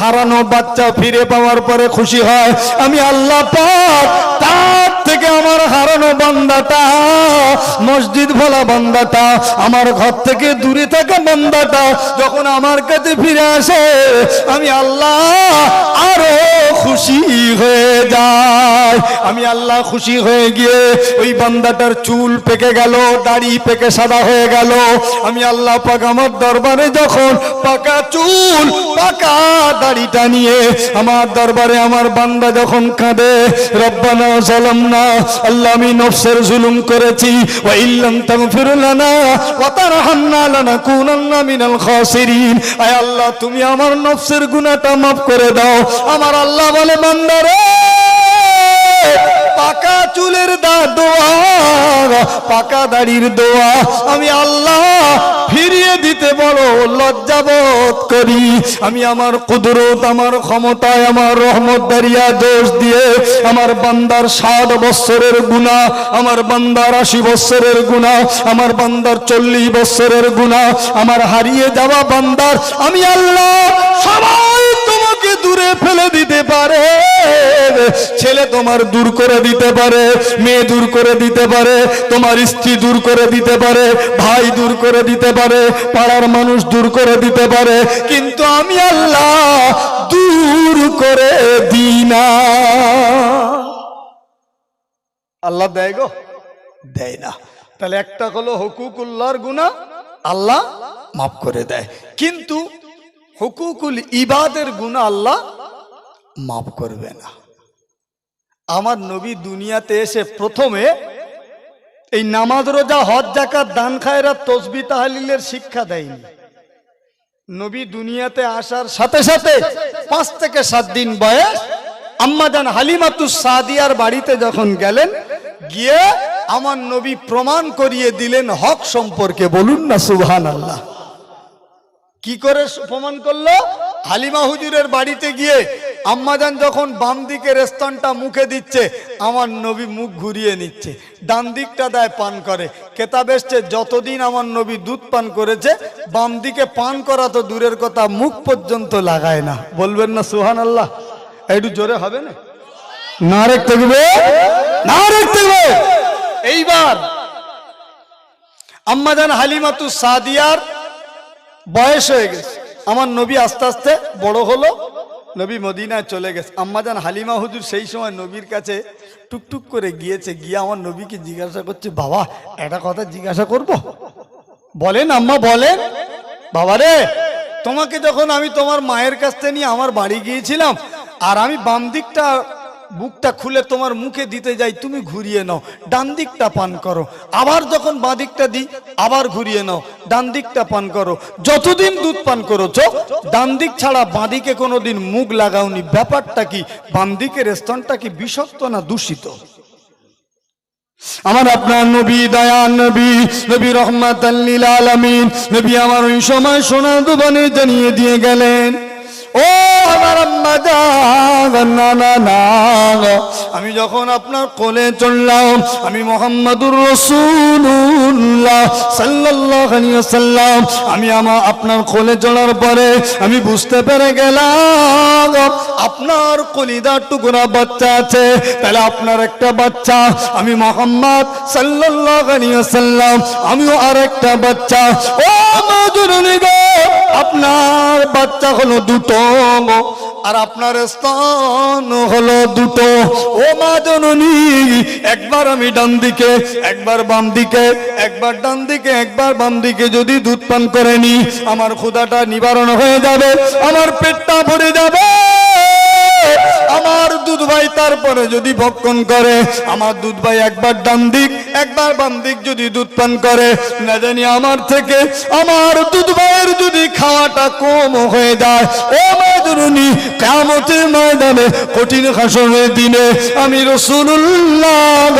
হারানো বাচ্চা ফিরে পাওয়ার পরে খুশি হয়। আমি আল্লাহ তার থেকে আমার হারানো বান্দাটা, মসজিদ ভোলা বান্দাটা, আমার ঘর থেকে দূরে থাকা বান্দাটা যখন আমার কাছে ফিরে আসে, আমি আল্লাহ আরও খুশি যায়, আমি আল্লাহ খুশি হয়ে গিয়ে ওই বান্দাটার চুল পেকে গেল, দাড়ি পেকে সাদা হয়ে গেল। আমি আল্লাহ পাক আমার দরবারে যখন পাকা চুল, পাকা দাড়িটা নিয়ে আমার দরবারে আমার বান্দা যখন কাঁদে, রব্বানা জালামনা, আল্লাহ আমি নফসের জুলুম করেছি, ওয়া ইল্লাম তাগফির লানা, ওয়া তারহামনা লানাকুনান্না মিনাল খাসিরিন। আয় আল্লাহ, তুমি আমার নফসের গুনাহটা মাফ করে দাও। আমার আল্লাহ বলে বান্দারে পাকা চুলের দা দোয়া, পাকা দাড়ির দোয়া। আমি আল্লাহ ফিরিয়ে দিতে বড় লজ্জাবোধ করি। আমি আমার কুদরত, আমার ক্ষমতায়, আমার রহমত দারিয়া দোষ দিয়ে আমার বান্দার ষাট বৎসরের গুণা, আমার বান্দার আশি বৎসরের গুণা, আমার বান্দার চল্লিশ বৎসরের গুণা, আমার হারিয়ে যাওয়া বান্দার, আমি আল্লাহ সবাই তোমাকে দূরে ফেলে দিতে পারে। ছেলে তোমার দূর করে দিতে পারে, মেয়ে দূর করে দিতে পারে, তোমার স্ত্রী দূর করে দিতে পারে, ভাই দূর করে দিতে পারে, পাড়ার মানুষ দূর করে দিতে পারে, কিন্তু আমি আল্লাহ দূর করে দিই না। আল্লাহ দেয় গো? দেয় না। তাহলে একটা হলো হুকুকুল্লাহর গুণা আল্লাহ মাফ করে দেয়। কিন্তু হুকুকুল ইবাদের গুণা আল্লাহ মাফ করবে না। আমার নবী দুনিয়াতে এসে প্রথমে এই নামাজ, রোজা, হজ জাকাত দান খায়রা তসবি, তাহালিলের শিক্ষা দেয়নি। নবী দুনিয়াতে আসার সাথে সাথে পাঁচ থেকে সাত দিন বয়স আম্মাজান হালিমাতুস সাদিয়ার বাড়িতে যখন গেলেন, গিয়ে আমার নবী প্রমাণ করিয়ে দিলেন হক সম্পর্কে। বলুন না সুবহান আল্লাহ কি করে প্রমাণ করল? হালিমা হুজুরের বাড়িতে গিয়ে আম্মাজান যখন বাম দিকের স্তনটা মুখে দিচ্ছে, আমার নবী মুখ ঘুরিয়ে নিচ্ছে। ডান দিকটা দেয় পান করে। কেতাব এসছে, যতদিন আমার নবী দুধ পান করেছে, বাম দিকে পান করা তো দূরের কথা, মুখ পর্যন্ত লাগায় না। বলবেন না সুহান আল্লাহ একটু জোরে হবে না? না রেখতে না রেখতে এইবার আম্মাজান হালিমাতু সাদিয়ার বয়স হয়ে গেছে। আমার নবী আস্তে আস্তে বড় হলো নবী মদিনায় চলে গেছে। আম্মাজান হালিমা হুজুর সেই সময় নবীর কাছে টুকটুক করে গিয়েছে, গিয়ে আমার নবীকে জিজ্ঞাসা করছে, বাবা, একটা কথা জিজ্ঞাসা করব? বলেন আম্মা, বলেন। বাবা রে, তোমাকে যখন আমি তোমার মায়ের কাছ থেকে নিয়ে আমার বাড়ি গিয়েছিলাম, আর আমি বাম দিকটা বুকটা খুলে তোমার মুখে দিতে যাই, তুমি ঘুরিয়ে নাও। ডান দিকটা পান করো। আবার যখন বাঁ দিকটা দিই, আবার ঘুরিয়ে নাও। ডান দিকটা পান করো। যতদিন দুধ পান করেছ ডান দিক ছাড়া বাঁ দিকে কোনোদিন মুখ লাগাওনি। ব্যাপারটা কি? বাম দিকের স্তনটা কি বিষাক্ত না দূষিত? আমার আপনার নবী দয়ান নবী নবী রহমাত আলামিন, নবী আমার ওই সময় সোনা দুবানে জানিয়ে দিয়ে গেলেন ও আমার আম্মা না না না আমি যখন আপনার কোলে চললাম আমি মোহাম্মদুর রসুল্লাহ সাল্লাল্লাহু আলাইহি ওয়াসাল্লাম, আমি আমার আপনার কোলে চলার পরে আমি বুঝতে পেরে গেলাম, আপনার কলিদার টুকরা বাচ্চা আছে। তাহলে আপনার একটা বাচ্চা, আমি মোহাম্মদ সাল্লাল্লাহু আলাইহি ওয়াসাল্লাম, আমিও বাচ্চা। ও মধুরনী গো আপনার বাচ্চা হলো দুটো আর আপনার স্তন হলো দুটো। ও মা জননী, একবার আমি ডান দিকে, একবার বাম দিকে, একবার ডান দিকে, একবার বাম দিকে যদি দুধ পান করে নি, আমার ক্ষুদাটা নিবারণ হয়ে যাবে, আমার পেটটা ভরে যাবে। আমার দুধ ভাই তারপরে যদি ভক্ষণ করে, আমার দুধ ভাই একবার ডান দিক, একবার বাম দিক যদি দুধ পান করে, না জানি আমার থেকে আমার দুধ ভাইয়ের যদি খাওয়াটা কম হয়ে যায়। ও মাদুরুনি কামতের ময়দানে কঠিন হাসনের দিনে আমি রসুল্লাহ